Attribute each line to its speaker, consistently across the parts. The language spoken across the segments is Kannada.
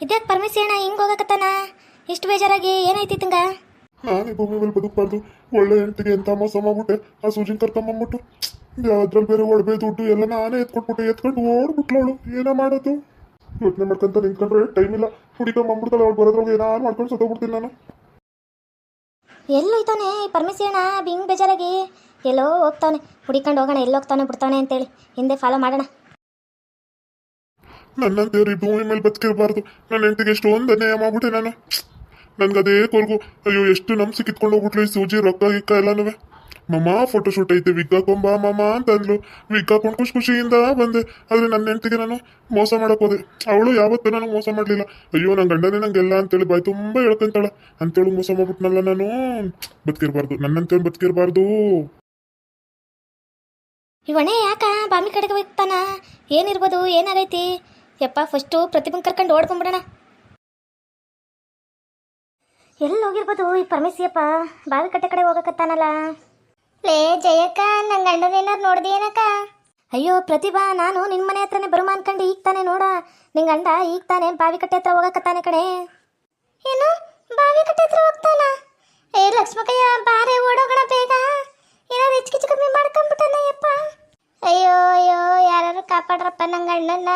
Speaker 1: ಇದ್ಯಾಕೆ ಪರಮೇಶಿ ಅಣ್ಣ? ಹಿಂಗೆ ಹೋಗಕತ್ತಾನ? ಇಷ್ಟು ಬೇಜಾರಾಗಿ ಏನೈತಿ ತಂಗ?
Speaker 2: ನಾನೇ ಭೂಮಿ ಮೇಲೆ ಬದುಕಬಾರ್ದು. ಒಳ್ಳೆ ಹೆಂಡತಿಗೆ ಎಂತ ಮೋಸ ಮಾಡ್ಬಿಟ್ಟೆ? ಆ ಸೂಜಿನ ಕರ್ಕೊಂಬಂದ್ಬಿಟ್ಟು ಅದ್ರಲ್ಲಿ ಬೇರೆ ಒಡವೆ ದುಡ್ಡು ಎಲ್ಲ ನಾನೇ ಎತ್ಕೊಟ್ಬಿಟ್ಟೆ ಎತ್ಕೊಂಡು ಓಡ್ಬಿಟ್ಲವಳು ಏನೋ ಮಾಡೋದು? ಯೋಚನೆ ಮಾಡ್ಕೊಂತ ನಿಂತ್ಕೊಂಡ್ರೆ ಟೈಮ್ ಇಲ್ಲ. ಹುಡಿಕೊಂಬಂದ್ಬಿಡ್ತಾಳೆ ಅವ್ಳು. ಬರೋದ್ರೊಳಗೆ ಏನಾರು ಮಾಡ್ಕೊಂಡು ಸತ್ತೋಗ್ಬಿಡ್ತೀನಿ ನಾನು.
Speaker 1: ಎಲ್ಲೋಯ್ತಾನೆ ಅಣ್ಣ? ಹಿಂಗೆ ಬೇಜಾರಾಗಿ ಎಲ್ಲೋ ಹೋಗ್ತಾನೆ ಹುಡಿಕೊಂಡು ಹೋಗೋಣ ಎಲ್ಲೋಗ್ತಾನೆ ಬಿಡ್ತಾನೆ ಅಂತೇಳಿ. ಹಿಂದೆ ಫಾಲೋ ಮಾಡೋಣ.
Speaker 2: ನನ್ನಂತೇವ್ರಿ ಭೂಮಿ ಮೇಲೆ ಬದುಕಿರಬಾರ್ದು. ನನ್ನ ಹೆಂಡತಿಗೆ ಎಷ್ಟೊಂದು ಅನ್ಯಾಯ ಮಾಡ್ಬಿಟ್ಟೆ ನಾನು. ನನ್ಗದೇ ಕೊರ್ಗು ಅಯ್ಯೋ, ಎಷ್ಟು ನಮ್ಸಿ ಕಿತ್ಕೊಂಡು ಹೋಗ್ಬಿಟ್ಲು ಈ ಸೂಜಿ, ರೊಕ್ಕ, ಗಿಕ್ಕ ಎಲ್ಲನೂ. ಮಮ್ಮ ಫೋಟೋ ಶೂಟ್ ಐತೆ. ವಿಗ್ ಹಾಕೊಂಬ ಮಮ್ಮ ಅಂತಂದ್ಲು. ವಿಗ್ ಹಾಕೊಂಡು ಖುಷಿ ಖುಷಿಯಿಂದ ಬಂದೆ. ಆದ್ರೆ ನನ್ನ ಹೆಂಡತಿಗೆ ನಾನು ಮೋಸ ಮಾಡಕ್ ಹೋದೆ. ಅವಳು ಯಾವತ್ತೂ ನನಗೆ ಮೋಸ ಮಾಡಲಿಲ್ಲ. ಅಯ್ಯೋ ನನ್ನ ಗಂಡನೇ ನಂಗೆಲ್ಲ ಅಂತೇಳಿ ಬಾಯ್ ತುಂಬ ಹೇಳ್ಕೊಂತಾಳ ಅಂತೇಳಿ ಮೋಸ ಮಾಡ್ಬಿಟ್ನಲ್ಲ ನಾನು. ಬದುಕಿರಬಾರ್ದು. ನನ್ನಂತೇಳಿ ಬದುಕಿರಬಾರ್ದು.
Speaker 1: ಇವಣೆ ಯಾಕ ಬಾಮಿ ಕಡೆಗೆ ಹೋಗ್ತಾನ? ಏನಿರ್ಬೋದು, ಏನಾಗೈತಿ? ಯಪ್ಪ ಫಸ್ಟು ಪ್ರತಿಭನ್ ಕರ್ಕೊಂಡು ಓಡ್ಕೊಂಬಿಡೋಣ ಎಲ್ಲಿ ಹೋಗಿರ್ಬೋದು ಈ ಪರಮೇಶಿಯಪ್ಪ ಬಾವಿ ಕಟ್ಟೆ ಕಡೆ ಹೋಗಕತ್ತಾನಲ್ಲ. ಲೇ ಜಯಕ್ಕ ನನ್ನ ಗಂಡನೇನಾರು ನೋಡ್ದೇನಕ್ಕ ಅಯ್ಯೋ, ಪ್ರತಿಭಾ, ನಾನು ನಿನ್ನ ಮನೆ ಹತ್ರನೇ ಬರುಮ ಅನ್ಕಂಡು ಈಗ ತಾನೇ ನೋಡ. ನಿನ್ ಗಂಡ ಈಗ ತಾನೇ ಬಾವಿ ಕಟ್ಟೆ ಹತ್ರ ಹೋಗಕತ್ತಾನೆ ಕಡೆ ಏನು? ಬಾವಿ ಕಟ್ಟೆ ಹತ್ರ ಹೋಗ್ತಾನ? ಏ, ಲಕ್ಷ್ಮಕಯ್ಯ, ಬಾರೆ ಓಡೋಗಣ ಬೇಗ. ಏನಾರು ಹೆಚ್ಚು ಕಮ್ಮಿ ಮಾಡ್ಕೊಂಡ್ಬಿಟ್ಟನ ಯಪ್ಪ. ಅಯ್ಯೋ ಅಯ್ಯೋ ಯಾರು ಕಾಪಾಡ್ರಪ್ಪ ನಂಗೆ ಅಣ್ಣನ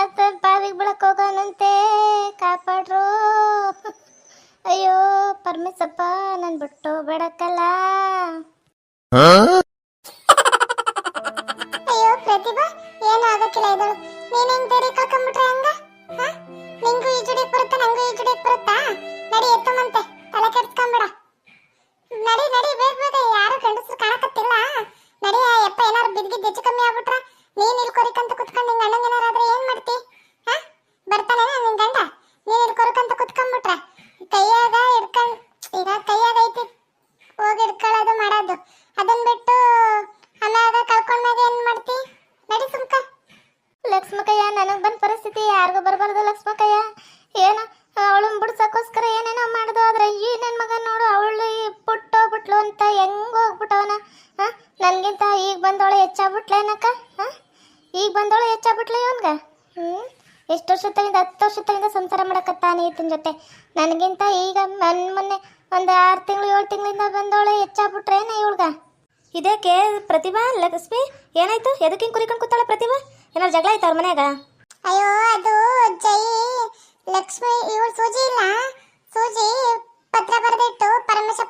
Speaker 1: ಅತ್ತ ಬಾವಿಗೆ ಬಿಳಕ್ ಹೋಗೋನಂತೆ ಕಾಪಾಡ್ರು. ಅಯ್ಯೋ ಪರಮೇಶಪ್ಪ ನನ್ ಬಿಟ್ಟು ಬಿಡಕ್ಕಲ್ಲ. ಅಯ್ಯೋ, ಪ್ರತಿಭಾ, ಏನು ಆಗಕ್ಕಿಲ್ಲ ಇದಳು ನೀನ್ ಹೆಂಗ್ ಬೇರೆ ಕಳ್ಕೊಂಡ್ಬಿಟ್ರೆ ಹಂಗ? ನಿಂಗೂ ನಿಂಗೂ ಈಜುಡಿಯಕ್ ಬರುತ್ತಾ, ನಂಗೂ ಈಜುಡಿಯಕ್ ಬರುತ್ತಾ? ನಡಿ, ಎತ್ತಮಂತೆ. ತಲೆ ಕೆಡ್ಸ್ಕೊಂಬಿಡ. ನಡಿ ನಡಿ, ಬೇಗ ಬೇಗ. ಯಾರು ಗಂಡಸರು ಕಾಣಕತ್ತಿಲ್ಲ. ನಡಿ ಯಪ್ಪ ಏನಾರು ಬಿದ್ದಿದ್ದು ಹೆಚ್ಚು ಕಮ್ಮಿ ಆಗ್ಬಿಟ್ರ ನೀನ್ ಇಲ್ಲಿ ಕೊರಿಕಂತ ಕುತ್ಕೊಂಡು ನಿಂಗೆ ಅಣ್ಣಂಗೆ ಏನಾರಾದ್ರೆ ಏನ್ ಮಾಡ್ತಿ ಹಾ ಬರ್ತಾನೆ ನಿನ್ ಗಂಡ ನೀನ್ ಇಲ್ಲಿ ಕೊರಕಂತ ಕುತ್ಕೊಂಡ್ಬಿಟ್ರ ಕೈಯಾಗ ಹಿಡ್ಕೊಂಡ್ ಈಗ ಕೈಯಾಗ ಐತಿ ಹೋಗಿ ಹಿಡ್ಕೊಳ್ಳೋದು ಮಾಡೋದು ಅದನ್ ಬಿಟ್ಟು ಆಮ್ಯಾಗ ಕಳ್ಕೊಂಡ್ಮ್ಯಾಗ ಏನ್ ಮಾಡ್ತಿ ನಡಿ ಸುಮ್ಕ ಲಕ್ಷ್ಮಕಯ್ಯ ನನಗೆ ಬಂದ ಪರಿಸ್ಥಿತಿ ಯಾರಿಗೂ ಬರಬಾರ್ದು ಲಕ್ಷ್ಮಕಯ್ಯ ಏನು ಅವಳು ಬಿಡ್ಸಕ್ಕೋಸ್ಕರ ಏನೇನೋ ಮಾಡ್ದು ಆದ್ರೆ ಈ ನನ್ನ ಮಗ ನೋಡು ಅವಳು ಬಿಟ್ಟೋಗ್ಬಿಟ್ಲು ಅಂತ ಹೆಂಗ್ ಹೋಗ್ಬಿಟ್ಟವನ ಹಾಂ ನನಗಿಂತ ಈಗ ಬಂದವಳು ಹೆಚ್ಚಾಗ್ಬಿಟ್ಲೇನಕ್ಕ ಹಾಂ ಈಗ ಬಂದವಳು ಹೆಚ್ಚಾಗ್ಬಿಟ್ಲು ಇವನ್ಗ ಹ್ಞೂ ಎಷ್ಟು ವರ್ಷದಿಂದ ಹತ್ತು ವರ್ಷದಿಂದ ಸಂಸಾರ ಮಾಡಕತ್ತಾನೆ ಈತನ ಜೊತೆ. ನನಗಿಂತ ಈಗ ಮನ್ ಮೊನ್ನೆ ಒಂದು ಆರು ತಿಂಗಳು, ಏಳು ತಿಂಗಳಿಂದ ಬಂದವಳು ಹೆಚ್ಚಾಗ್ಬಿಟ್ರೇನ ಇವಳ್ಗ? ಇದಕ್ಕೆ ಪ್ರತಿಭಾ ಲಕ್ಷ್ಮಿ ಏನಾಯ್ತು? ಎದಕ್ಕೆ ಹಿಂಗೆ ಕುರಿಕೊಂಡು ಕೂತಾಳೆ ಪ್ರತಿಭಾ? ಏನಾರು ಜಗಳ ಆಯ್ತು ಅವ್ರ ಮನ್ಯಾಗ?
Speaker 3: ಅಯ್ಯೋ, ಅದು ಜೈ, ಲಕ್ಷ್ಮಿ, ಇವಳು ಸೂಜಿ ಇಲ್ಲ. ಸೂಜಿ ಪತ್ರ ಬರೆದಿಟ್ಟು ಪರಮೇಶಪ್ಪನ್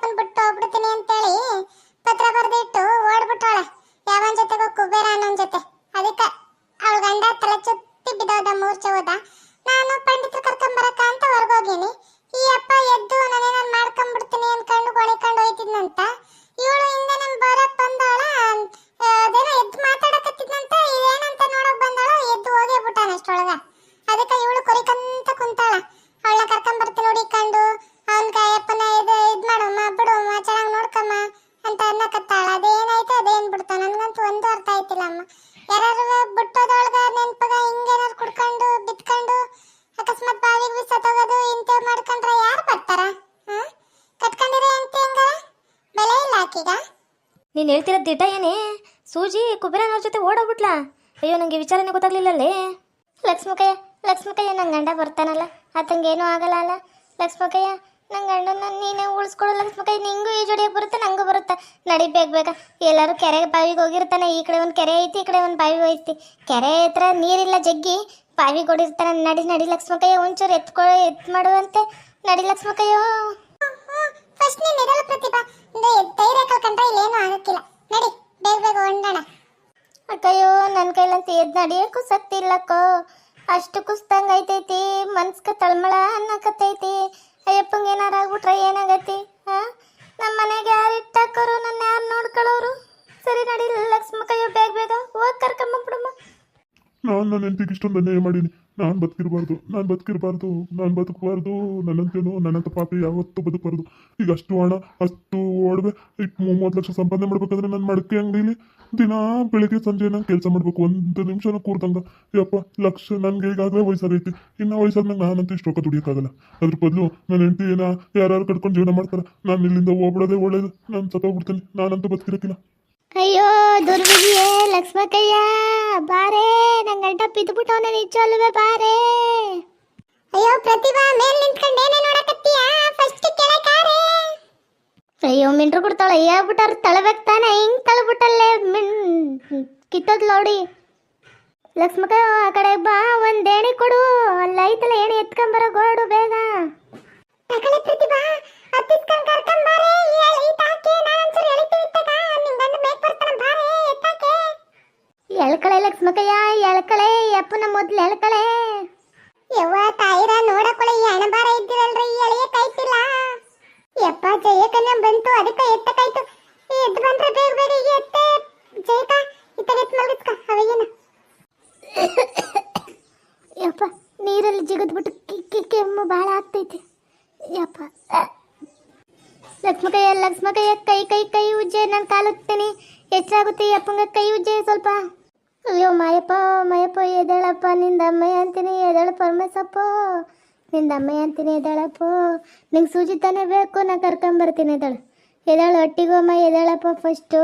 Speaker 3: ನನ್ಗಂತೂ ಒಂದು ಅರ್ಥ ಆಯ್ತಿಲ್ಲ ಅಮ್ಮ. ಯಾರು ಬಿಟ್ಟೋದೊಳಗ ನೆನ್ಪಗ ಹಿಂಗೇನಾರು ಕುಡ್ಕೊಂಡು, ಬಿತ್ಕೊಂಡು, ಅಕಸ್ಮಾತ್ ಬಾವಿಗೆ ಬಿಸತ್ತೋಗೋದು ಇಂತ ಮಾಡ್ಕೊಂಡ್ರೆ ಯಾರು ಬರ್ತಾರ? ಹಾ ಅಂತ ಹೆಂಗ ಬೆಲೆ ಇಲ್ಲ ಆಕೀಗ.
Speaker 1: ನೀನು ಹೇಳ್ತಿರೋ ದಿಟ ಏನೇ? ಸೂಜಿ ಕುಬೇರನವ್ರ ಜೊತೆ ಓಡೋಗ್ಬಿಟ್ಲಾ? ಅಯ್ಯೋ ನನಗೆ ವಿಚಾರನೇ ಗೊತ್ತಾಗ್ಲಿಲ್ಲಲ್ಲೇ?
Speaker 3: ಲಕ್ಷ್ಮಕಯ್ಯ ಲಕ್ಷ್ಮಕಯ್ಯ ನನ್ನ ಗಂಡ ಬರ್ತಾನಲ್ಲ ಆತಂಗೇನೂ ಆಗಲ್ಲ ಅಲ್ಲ? ಲಕ್ಷ್ಮಕಯ್ಯ ನನ್ನ ಗಂಡನ ನೀನೇ ಉಳಿಸ್ಕೊಡಲ್ಲ ಲಕ್ಷ್ಮಕಯ್ಯ ನಿಂಗೂ ಈ ಜೋಡಿಯಾಗ ಬರುತ್ತೆ ನಂಗೂ ಬರುತ್ತೆ? ನಡಿ ಬೇಗ ಬೇಗ. ಎಲ್ಲರೂ ಕೆರೆಗೆ ಬಾವಿಗೆ ಹೋಗಿರ್ತಾನೆ ಈ ಕಡೆ ಒಂದು ಕೆರೆ ಐತಿ ಈ ಕಡೆ ಒಂದು ಬಾವಿ ಐತಿ. ಕೆರೆ ಹತ್ರ ನೀರಿಲ್ಲ ಜಗ್ಗಿ ಬಾವಿ ಕೊಡಿರ್ತಾನೆ ನಡಿ ನಡಿ ಲಕ್ಷ್ಮಕಯ್ಯ ಒಂಚೂರು ಎತ್ಕೊ ಎತ್ ಮಾಡುವಂತೆ. ನಡಿ ಲಕ್ಷ್ಮಕಯ್ಯೋ. ಫಸ್ಟ್ ನೀನು ಇರಲ್ಲ ಪ್ರತಿಭಾ. ಧೈರ್ಯ ಕಳ್ಕೊಂಡ್ರೆ ಇಲ್ಲೇನು ಆಗಕ್ಕಿಲ್ಲ ನಡಿ ಬೇಗ ಬೇಗ ಹೊಂಡೋಣ.
Speaker 1: ಅಕ್ಕಯ್ಯೋ ನನ್ನ ಕೈಲಂತ ಎದ್ ನಡಿಯೋಕ್ಕೂ ಸತ್ತಿಲ್ಲಕ್ಕೋ. ಅಷ್ಟು ಕುಸ್ತಂಗ್ ಐತೈತಿ ಮನ್ಸ್ಕ ತಳಮಳ ಅನ್ನಕತ್ತೈತಿ. ಅಯ್ಯಪ್ಪಂಗೆ ಏನಾರ ಆಗ್ಬಿಟ್ರೆ ಏನಾಗತ್ತೆ ಹಾ ನಮ್ಮ ಮನೆಗೆ ಯಾರು ಇಟ್ಟಾಕೋರು? ನನ್ನ ಯಾರು ನೋಡ್ಕೊಳ್ಳೋರು? ಸರಿ ನಡಿ ಲಕ್ಷ್ಮಕ್ಕಯ್ಯೋ ಬೇಗ ಬೇಗ ಹೋಗಿ ಕರ್ಕೊಂಬಂದ್ಬಿಡಮ್ಮ.
Speaker 2: ನಾನು ನನ್ನ ಹೆಂಡತಿಗೆ ಇಷ್ಟೊಂದು ಅನ್ಯಾಯ ಮಾಡೀನಿ. ನಾನು ಬದುಕಿರಬಾರ್ದು ನಾನು ಬದುಕಿರಬಾರ್ದು, ನಾನು ಬದುಕಬಾರ್ದು, ನನ್ನಂತೇನು, ನನ್ನಂತ ಪಾಪಿ ಯಾವತ್ತೂ ಬದುಕಬಾರ್ದು. ಈಗ ಅಷ್ಟು ಹಣ, ಅಷ್ಟು ಒಡವೆ ಈಗ ಮೂವತ್ತು ಲಕ್ಷ ಸಂಪಾದನೆ ಮಾಡ್ಬೇಕಂದ್ರೆ ನನ್ನ ಮಡಕೆ ಅಂಗಡಿಲಿ ದಿನ ಬೆಳಿಗ್ಗೆ ಸಂಜೆ ನಾನು ಕೆಲಸ ಮಾಡ್ಬೇಕು, ಒಂದು ನಿಮಿಷನೂ ಕೂರ್ದಂಗ. ಯಪ್ಪ, ಲಕ್ಷ ನನಗೆ ಈಗಾಗಲೇ ವಯಸ್ಸಾಗೈತಿ ಇನ್ನು ವಯಸ್ಸಾದ್ಮೇಲೆ ನಾನಂತೂ ಇಷ್ಟು ರೊಕ್ಕ ದುಡಿಯೋಕ್ಕಾಗಲ್ಲ. ಅದ್ರ ಬದಲು ನನ್ನ ಹೆಂಡತಿ ಏನ ಯಾರು ಕಟ್ಕೊಂಡು ಜೀವನ ಮಾಡ್ತಾರೆ, ನಾನು ಇಲ್ಲಿಂದ ಹೋಗ್ಬಿಡೋದೇ ಒಳ್ಳೇದು. ನಾನು ಸತ್ತೋಗ್ಬಿಡ್ತೀನಿ. ನಾನಂತೂ ಬದುಕಿರಕ್ಕಿಲ್ಲ
Speaker 3: ಅಯ್ಯೋ ದುರ್ವಿಧಿಯೇ ಲಕ್ಷ್ಮಕಯ್ಯ, ಬಾರೆ ನನ್ನ ಗಂಟ ಬಿದ್ದುಬಿಟ್ಟವನ ನಿಜವಲ್ವೇ ಬಾರೆ. ಅಯ್ಯೋ, ಪ್ರತಿಭಾ, ಮೇಲ್ ನಿಂತ್ಕೊಂಡು ಏನೇ ನೋಡಕತ್ತೀಯ?
Speaker 1: ಫಸ್ಟ್ ಕೆಳಗೆ ಕಾರೇ ಅಯ್ಯೋ, ಮಿಂಟ್ರು ಕೊಡ್ತಾಳೆ ಹೇಳ್ಬಿಟ್ಟಾರ ತಳಬೇಕು ತಾನೆ, ಹಿಂಗೆ ತಳ್ಬಿಟ್ಟಲ್ಲೇ ಮಿನ್, ಕಿತ್ತೋದ್ ನೋಡಿ. ಲಕ್ಷ್ಮಕ ಆ ಕಡೆ ಬಾ, ಒಂದ್ ಏಣಿ ಕೊಡು, ಅಲ್ಲಿ ಐತಲ್ಲ, ಏಣಿ ಬರೋ ಗೋಡು ಬೇಗ.
Speaker 3: ಪ್ರತಿಭಾ ಕರ್ಕೊಂಡ್ ಬಾರೇ, ಈ ತಾಕೆ ನಾನು ಒಂಚೂರು
Speaker 1: ಎಳಿತೀನಿ ಲಕ್ಷ್ಮಕಯ್ಯ ಎಳ್ಕಳೆ ಅಪ್ಪನ ಮೊದ್ಲು
Speaker 3: ಯವ್ವ, ತಾಯಿರ ನೋಡಕೊಳೆ ಈ ಹಣ ಇದ್ದಿರಲ್ರಿ ಎಳೆಯ ಜಯಕನ್ಯ ಬಂತು, ಅದಕ್ಕೆ ಎತ್ತಕಾಯ್ತು ಎದ್ದು ಬಂದ್ರೆ ಬೇಗ ಬೇಗ ಎತ್ತೆ, ಜಯಕ ಎತ್ತು
Speaker 1: ನೀರಲ್ಲಿ ಜಿಗದ್ಬಿಟ್ಟು ಕೆಮ್ಮು ಭಾಳ ಆಗ್ತೈತಿ. ಯಪ್ಪ. ಲಕ್ಷ್ಮಕಯ್ಯ ಲಕ್ಷ್ಮಕಯ್ಯ ಕೈ ಕೈ ಕೈ ಉಜ್ಜೆ, ನಾನು ಕಾಲುತ್ತೇನೆ. ಹೆಚ್ಚಾಗುತ್ತೆ ಅಪ್ಪಂಗ ಕೈ ಉಜ್ಜೆ ಸ್ವಲ್ಪ? ಅಯ್ಯೋ ಮಾಯಪ್ಪ ಮಾಯಪ್ಪ ಎದಳಪ್ಪ ನಿಂದ ಅಮ್ಮಯ್ಯ ಅಂತೀನಿ ಎದಳ ಪರಮೇಶಪ್ಪ ನಿಂದ ಅಮ್ಮಯ್ಯ ಅಂತೀನಿ ಎದಳಪ್ಪ ನಿಂಗೆ ಸೂಜಿ ಬೇಕು, ನಾ ಕರ್ಕೊಂಬರ್ತೀನಿ ಎದಳು ಎದಳು ಒಟ್ಟಿಗೋಮ್ಮ ಎದಳಪ್ಪ ಫಸ್ಟು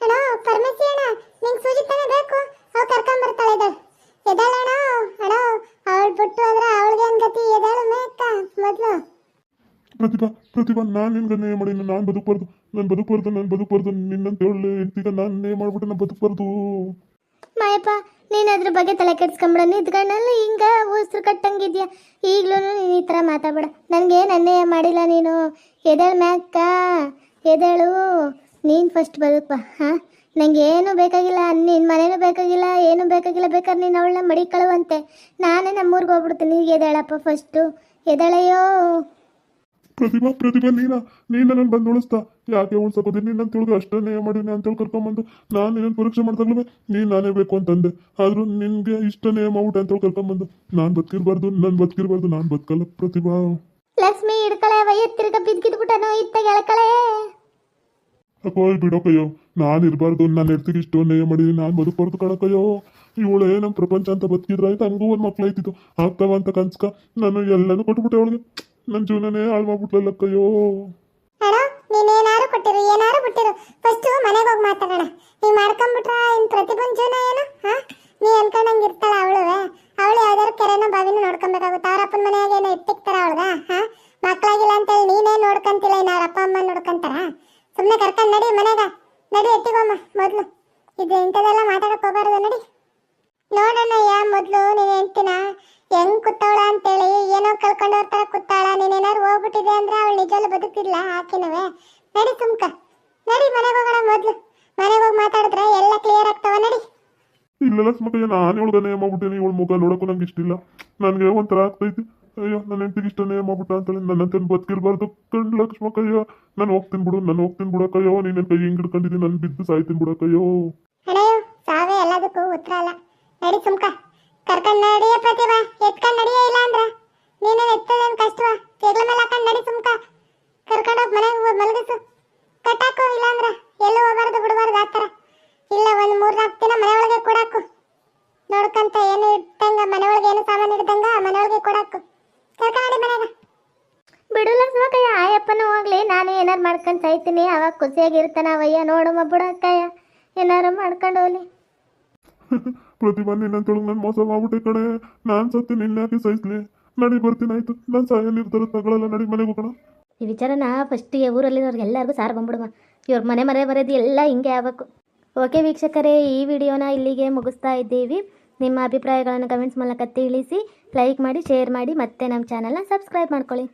Speaker 3: ಅಣ್ಣ ಪರಮೇಶಿ ಅಣ್ಣ, ನಿಂಗೆ ಸೂಜಿ ತಾನೇ ಬೇಕು, ಅವ್ ಕರ್ಕೊಂಬರ್ತಾಳೆ ಬರ್ತಾಳೆ ಎದಳಣ್ಣ ಅಣ್ಣ ಅವಳು ಬಿಟ್ಟು ಅವಳಿಗೆ ಏನ್ ಗತಿ ಎದ್ದಾಳು ಮೇಕ ಮೊದ್ಲು
Speaker 2: ಪ್ರತಿಭಾ ಪ್ರತಿಭಾ, ನಾನು ನಿನ್ಗೆ ಅನ್ಯಾಯ ಮಾಡಿ ನಾನು ಬದುಕಬಾರ್ದು ನಾನು ಬದುಕಬಾರ್ದು ನಾನು ಬದುಕಬಾರ್ದು, ನಿನ್ನಂತ ಹೇಳಿ ಹೆಂಡ್ತಿಗ ನಾನು ಅನ್ಯಾಯ ಮಾಡ್ಬಿಟ್ಟು ನಾನು ಬದುಕಬಾರ್ದು.
Speaker 1: ಮಾಯಪ್ಪ, ನೀನು ಅದ್ರ ಬಗ್ಗೆ ತಲೆ ಕೆಡ್ಸ್ಕೊಂಬಿಡ ನಿದ್ಗಣ್ಣಲ್ಲಿ ಹಿಂಗ ಉಸಿರು ಕಟ್ಟಂಗಿದ್ಯಾ? ಈಗಲೂ ನೀನು ಈ ಥರ ಮಾತಾಡ್ಬೇಡ. ನನಗೆ ಅನ್ಯಾಯ ಮಾಡಿಲ್ಲ ನೀನು. ಎದೇಳು ಮ್ಯಾಕ್ಕ ಎದೇಳು ನೀನು ಫಸ್ಟ್ ಬದುಕಪ್ಪ ಹಾಂ? ನಂಗೆ ಏನು ಬೇಕಾಗಿಲ್ಲ ನಿನ್ನ ಮನೇನೂ ಬೇಕಾಗಿಲ್ಲ, ಏನು ಬೇಕಾಗಿಲ್ಲ, ಬೇಕಾದ್ರೆ ನೀನು ಅವಳನ್ನ ಮಡಿಕಳುವಂತೆ ನಾನೇ ನಮ್ಮೂರಿಗೆ ಹೋಗ್ಬಿಡ್ತೀನಿ ಎದೇಳಪ್ಪ ಫಸ್ಟು ಎದೇಳಯ್ಯೋ
Speaker 2: ಪ್ರತಿಭಾ ಪ್ರತಿಭಾ ನೀನ ನೀನ ನನ್ನ ಬಂದು ಉಳಿಸ್ತಾ. ಯಾಕೆ ಉಳ್ಸಕೋದಿ ನಿನ್ನ ತಿಳ್ದು ಅಷ್ಟೇ ಮಾಡೀನಿ ಅಂತೇಳಿ ಕರ್ಕೊಂಬಂದು ನಾನು ನಿನ್ನ ಪರೀಕ್ಷೆ ಮಾಡ್ದಾಗ್ಲೂ ನೀನು ನಾನೇ ಬೇಕು ಅಂತಂದೆ. ಆದ್ರೂ ನಿನಗೆ ಇಷ್ಟ ನೇಮ್ ಮಾಡ್ಬಿಟ್ಟೆ ಅಂತೇಳಿ ಕರ್ಕೊಂಬಂದು ನಾನು ಬದುಕಿರ್ಬಾರ್ದು ನಾನು ಬದುಕಿರ್ಬಾರ್ದು ನಾನು ಬದುಕಲ್ಲ ಪ್ರತಿಭಾ.
Speaker 1: ಲಕ್ಷ್ಮಿ ಹಿಡ್ಕಳೆ ವಯ್ಯ ತಿರ್ಗ ಬಿದ್ಗಿದ್ಬಿಟ್ಟನು ಇತ್ತ ಎಳ್ಕಳೆ.
Speaker 2: ಅಕ್ಕೋಯ್ ಬಿಡೋಕಯ್ಯೋ ನಾನು ಇರಬಾರ್ದು ನಾನು ಹೆಡ್ತಿಗೆ ಇಷ್ಟು ನೇಯ ಮಾಡಿದೀನಿ ನಾನು ಬದುಕಬಾರ್ದು ಕಣಕಯ್ಯೋ. ಇವಳೇ ನಮ್ಮ ಪ್ರಪಂಚ ಅಂತ ಬದುಕಿದ್ರೆ ಆಯ್ತು ಹಂಗೂ ಒಂದು ಮಕ್ಳು ಆಯ್ತಿತ್ತು ಆಗ್ತಾವ ಅಂತ ಕನ್ಸ್ಕ ನಾನು ಎಲ್ಲನೂ ಕೊಟ್ಬಿಟ್ಟೆ ಅವಳಿಗೆ. ನನ್ನ ಹಾಳು ಮಾಡ್ಬಿಟ್ಲಲ್ಲಕ್ಕಯ್ಯೋ
Speaker 3: ಅಣ್ಣ ನೀನೇನಾರು ಕೊಟ್ಟಿರು ಏನಾರು ಬಿಟ್ಟಿರು ಫಸ್ಟ್ ಮನೆಗೆ ಹೋಗಿ ಮಾತಾಡೋಣ. ನೀ ಮಾಡ್ಕೊಂಡ್ಬಿಟ್ರ ಇನ್ ಪ್ರತಿಭನ್ ಏನು? ಹಾ? ನೀ ಅನ್ಕೊಂಡಂಗೆ ಇರ್ತಾಳ ಅವಳುವೆ ಅವಳು ಯಾವ್ದಾದ್ರು ಕೆರೆನೋ ಬಾವಿನ ನೋಡ್ಕೊಬೇಕಾಗುತ್ತೆ. ಅವ್ರ ಅಪ್ಪನ ಮನೆಯಾಗ ಏನೋ ಇಟ್ಟಿರ್ತಾರ ಅವಳ್ಗ, ಹಾ? ಮಕ್ಳಾಗಿಲ್ಲ ಅಂತೇಳಿ ನೀನೇ ನೋಡ್ಕಂತಿಲ್ಲ ಇನ್ನು ಅವ್ರ ಅಪ್ಪ, ಅಮ್ಮ ನೋಡ್ಕೊಂತಾರ? ಸುಮ್ಮನೆ ಕರ್ಕೊಂಡು ನಡಿ ಮನೆಗ. ನಡಿ ಎತ್ತಿಗೋಮ್ಮ ಮೊದಲು. ಇದು ಇಂಥದೆಲ್ಲ ಮಾತಾಡಕ್ಕೆ ಹೋಗಬಾರ್ದು, ನಡಿ. ನೋಡೋಣ ಯಾ ಮೊದ್ಲು ನೀನ್ ಹೆಂಡ್ತಿನ? ಹೆಂಗ್ ಕೂತಾಳ ಅಂತೇಳಿ? ಏನೋ ಕಳ್ಕೊಂಡು ಹೋಗ್ತಾರ ಕುತ್ತಾಳ ನೀನೇನಾರು ಹೋಗ್ಬಿಟ್ಟಿದೆ ಅಂದ್ರೆ ಅವಳು ನಿಜವಲ್ಲ ಬದುಕಿಲ್ಲ ಹಾಕಿನವೆ ನಡಿ ಸುಮ್ಕ. ನಡಿ ಮನೆಗೆ ಹೋಗೋಣ ಮೊದ್ಲು. ಮನೆಗೆ ಹೋಗಿ ಮಾತಾಡಿದ್ರೆ ಎಲ್ಲ ಕ್ಲಿಯರ್ ಆಗ್ತಾವ ನಡಿ.
Speaker 2: ಇಲ್ಲೆಲ್ಲ ಸ್ಮಕಯ್ಯ ನಾನು ಇವಳ್ಗ ನೇಮ ಇವಳು ಮುಖ ನೋಡಕ್ಕೂ ನಂಗೆ ಇಷ್ಟಿಲ್ಲ ನನಗೆ ಒಂಥರ ಆಗ್ತೈತಿ. ಅಯ್ಯೋ ನನ್ನ ಹೆಂಡತಿಗೆ ಇಷ್ಟ ನೇಮ ಮಾಡ್ಬಿಟ್ಟ ಅಂತೇಳಿ ನನ್ನಂತ ಬದುಕಿರ್ಬಾರ್ದು. ಕಂಡ್ ಲಕ್ಷ್ಮಕ್ಕಯ್ಯ ನಾನು ಹೋಗ್ತೀನಿ ಬಿಡು ನಾನು ಹೋಗ್ತೀನಿ ಬಿಡಕ್ಕಯ್ಯೋ ನೀನು ಕೈ ಹಿಂಗೆ ಹಿಡ್ಕೊಂಡಿದ್ದೀನಿ ನಾನು ಬಿದ್ದು ಸಾಯ್ತೀನಿ ಬಿಡಕ್ಕಯ್ಯೋ
Speaker 3: ಅಣ್ಣಯ್ಯ ಸಾವೇ ಎಲ್ಲದಕ್ಕೂ ಉತ್ತರ ಅಲ್ಲ. ನಡಿ ಸುಮ್ಕ. ಕರ್ಕೊಂಡ್ ನಡಿಯ ಪ್ರತಿಭಾ. ಎತ್ಕೊಂಡ್ ನಡಿಯ ಇಲ್ಲ ಅಂದ್ರ. ನೀನೇನ್ ಎತ್ತದೇನ್ ಕಷ್ಟವ? ಹೆಗ್ಲ ಮೇಲೆ ಹಾಕೊಂಡ್ ನಡಿ ಸುಮ್ಕ. ಕರ್ಕೊಂಡ್ ಹೋಗಿ ಮನೆಗೆ ಮಲಗಿಸು. ಕಟ್ಟಾಕು ಇಲ್ಲ ಅಂದ್ರ. ಎಲ್ಲ ಹೋಗ್ಬಾರ್ದು ಬಿಡಬಾರ್ದು ಆತರ ಇಲ್ಲ ಒಂದ್ ಮೂರ್ ನಾಲ್ಕು ದಿನ ಮನೆ ಒಳಗೆ ಕೊಡಾಕು. ನೋಡ್ಕಂತ ಏನು ಇಟ್ಟಂಗ ಮನೆ ಒಳಗೆ ಏನು ಸಾಮಾನು ಇಡ್ದಂಗ ಮನೆ ಒಳಗೆ ಕೊಡಾಕು. ಕರ್ಕೊಂಡ್ ನಡಿ ಮನೆಗ.
Speaker 1: ಬಿಡು ಲಕ್ಷ್ಮಕ್ಕಯ್ಯ ಆಯಪ್ಪನ ಹೋಗ್ಲಿ. ನಾನು ಏನಾರು ಮಾಡ್ಕೊಂಡು ಸಾಯ್ತೀನಿ. ಅವಾಗ ಖುಷಿಯಾಗಿರ್ತಾನ ಅವಯ್ಯ. ನೋಡಮ್ಮ ಬಿಡಕ್ಕಯ್ಯ ಏನಾರು ಮಾಡ್ಕೊಂಡು ಹೋಗ್ಲಿ.
Speaker 2: ಪ್ರತಿಭಾ ನಿನ್ನಂತೊಳಗೆ ನಾನು ಮೋಸ ಮಾಡ್ಬಿಟ್ಟೆ ಕಣೆ. ನಾನು ಸತ್ತು ನಿನ್ನ ಯಾಕೆ ಸಹಿಸ್ಲಿ? ನಡಿ ಬರ್ತೀನಿ, ಆಯ್ತು. ನಾನು ಸಾಯ ನಿರ್ಧಾರ ತಗೊಳ್ಳಲ್ಲ ನಡಿ ಮನೆಗೆ ಹೋಗೋಣ.
Speaker 1: ಈ ವಿಚಾರನ ಫಸ್ಟಿಗೆ ಊರಲ್ಲಿರೋರ್ಗೆ ಎಲ್ಲರಿಗೂ ಸಾರ್ ಬಂದ್ಬಿಡುವ. ಇವ್ರ ಮನೆ ಮನೆ ಬರೋದು ಎಲ್ಲ ಹಿಂಗೆ ಆಗಬೇಕು. ಓಕೆ ವೀಕ್ಷಕರೇ, ಈ ವಿಡಿಯೋನ ಇಲ್ಲಿಗೆ ಮುಗಿಸ್ತಾ ಇದ್ದೀವಿ. ನಿಮ್ಮ ಅಭಿಪ್ರಾಯಗಳನ್ನು ಕಮೆಂಟ್ಸ್ ಮೂಲಕ ತಿಳಿಸಿ ಲೈಕ್ ಮಾಡಿ ಶೇರ್ ಮಾಡಿ, ಮತ್ತೆ ನಮ್ಮ ಚಾನಲ್ನ ಸಬ್ಸ್ಕ್ರೈಬ್ ಮಾಡ್ಕೊಳ್ಳಿ.